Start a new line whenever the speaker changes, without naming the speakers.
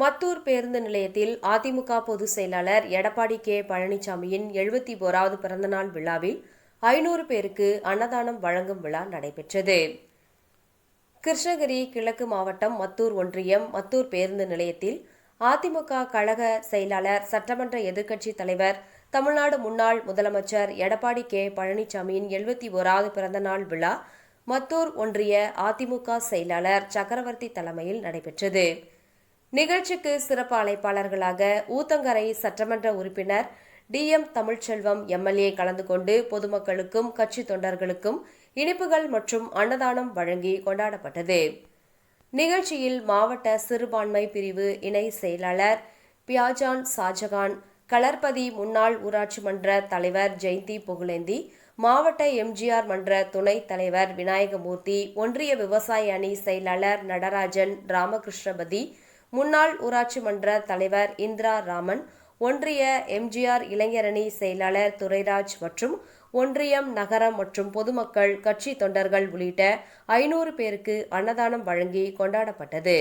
மத்தூர் பேருந்து நிலையத்தில் அதிமுக பொதுச் செயலாளர் எடப்பாடி கே. பழனிசாமியின் எழுபத்தி ஓராவது பிறந்தநாள் விழாவில் ஐநூறு பேருக்கு அன்னதானம் வழங்கும் விழா நடைபெற்றது. கிருஷ்ணகிரி கிழக்கு மாவட்டம் மத்தூர் ஒன்றியம் மத்தூர் பேருந்து நிலையத்தில் அதிமுக கழக செயலாளர் சட்டமன்ற எதிர்க்கட்சித் தலைவர் தமிழ்நாடு முன்னாள் முதலமைச்சர் எடப்பாடி கே. பழனிசாமியின் எழுபத்தி ஓராவது பிறந்தநாள் விழா மத்தூர் ஒன்றிய அதிமுக செயலாளர் சக்கரவர்த்தி தலைமையில் நடைபெற்றது. நிகழ்ச்சிக்கு சிறப்பு அழைப்பாளர்களாக ஊத்தங்கரை சட்டமன்ற உறுப்பினர் டி எம் தமிழ்ச்செல்வம் எம்எல்ஏ கலந்து கொண்டு பொதுமக்களுக்கும் கட்சி தொண்டர்களுக்கும் இனிப்புகள் மற்றும் அன்னதானம் வழங்கி கொண்டாடப்பட்டது. நிகழ்ச்சியில் மாவட்ட சிறுபான்மை பிரிவு இணை செயலாளர் பியாஜான் ஷாஜகான் களர்பதி முன்னாள் ஊராட்சி மன்ற தலைவர் ஜெயந்தி புகழேந்தி மாவட்ட எம்ஜிஆர் மன்ற துணைத் தலைவர் விநாயகமூர்த்தி ஒன்றிய விவசாய அணி செயலாளர் நடராஜன் ராமகிருஷ்ணபதி முன்னாள் ஊராட்சி மன்ற தலைவர் இந்திரா ராமன் ஒன்றிய எம்ஜிஆர் இளைஞரணி செயலாளர் துரைராஜ் மற்றும் ஒன்றியம் நகரம் மற்றும் பொதுமக்கள் கட்சி தொண்டர்கள் உள்ளிட்ட ஐநூறு பேருக்கு அன்னதானம் வழங்கி கொண்டாடப்பட்டது.